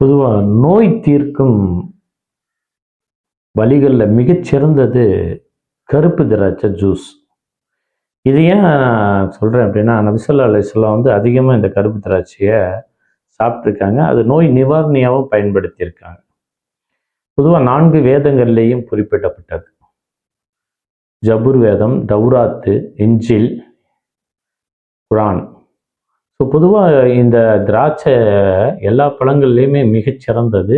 பொதுவாக நோய் தீர்க்கும் வழிகளில் மிகச்சிறந்தது கருப்பு திராட்சை ஜூஸ். இது ஏன் நான் சொல்கிறேன் அப்படின்னா நபிசல்லா அலிஸ்லாம் வந்து அதிகமாக இந்த கருப்பு திராட்சையை சாப்பிட்ருக்காங்க அது நோய் நிவாரணியாகவும் பயன்படுத்தியிருக்காங்க. பொதுவாக நான்கு வேதங்கள்லேயும் குறிப்பிடப்பட்டது. ஜபுர் வேதம் தௌராத்து இஞ்சில் குரான். ஸோ பொதுவாக இந்த திராட்சை எல்லா பழங்கள்லேயுமே மிகச்சிறந்தது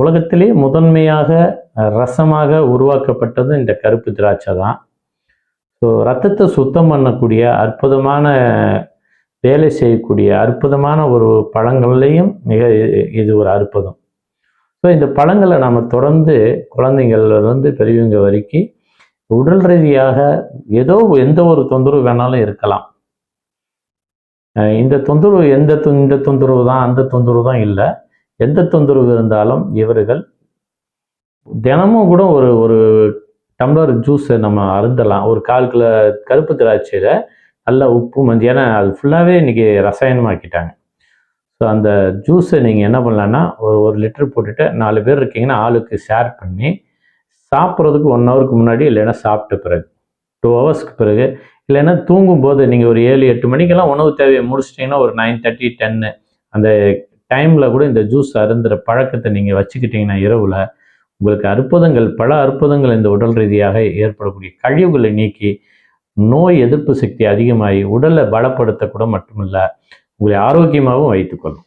உலகத்திலே முதன்மையாக ரசமாக உருவாக்கப்பட்டது இந்த கருப்பு திராட்சை தான். ஸோ ரத்தத்தை சுத்தம் பண்ணக்கூடிய அற்புதமான வேலை செய்யக்கூடிய அற்புதமான ஒரு பழங்கள்லேயும் மிக இது ஒரு அற்புதம். ஸோ இந்த பழங்களை நம்ம தொடர்ந்து குழந்தைங்கள்லேருந்து பெரியவங்க வரைக்கும் உடல் ரீதியாக ஏதோ எந்த ஒரு தொந்தரவு வேணாலும் இருக்கலாம். இந்த தொந்தரவு எந்த இந்த தொந்தரவு தான் அந்த தொந்தரவு தான் இல்லை. எந்த தொந்தரவு இருந்தாலும் இவர்கள் தினமும் கூட ஒரு ஒரு டம்ளர் ஜூஸை நம்ம அருந்தலாம். ஒரு கால் கிலோ கருப்பு திராட்சையில் நல்ல உப்பு மஞ்சள் ஏன்னா அது ஃபுல்லாகவே இன்றைக்கி ரசாயனமாக்கிட்டாங்க. ஸோ அந்த ஜூஸை நீங்கள் என்ன பண்ணலான்னா ஒரு ஒரு லிட்டர் போட்டுட்டு நாலு பேர் இருக்கீங்கன்னா ஆளுக்கு ஷேர் பண்ணி சாப்பிட்றதுக்கு ஒன் ஹவருக்கு முன்னாடி இல்லைன்னா சாப்பிட்ட பிறகு டூ ஹவர்ஸ்க்கு பிறகு இல்லைன்னா தூங்கும்போது நீங்கள் ஒரு ஏழு எட்டு மணிக்கெல்லாம் உணவு தேவையை முடிச்சிட்டிங்கன்னா ஒரு நைன் தேர்ட்டி டென்னு அந்த டைமில் கூட இந்த ஜூஸ் அருந்துற பழக்கத்தை நீங்கள் வச்சுக்கிட்டிங்கன்னா இரவில் உங்களுக்கு அற்புதங்கள் பல அற்புதங்கள் இந்த உடல் ரீதியாக ஏற்படக்கூடிய கழிவுகளை நீக்கி நோய் எதிர்ப்பு சக்தி அதிகமாகி உடலை பலப்படுத்த கூட மட்டுமில்லை உங்களை ஆரோக்கியமாகவும் வைத்துக்கொள்ளும்.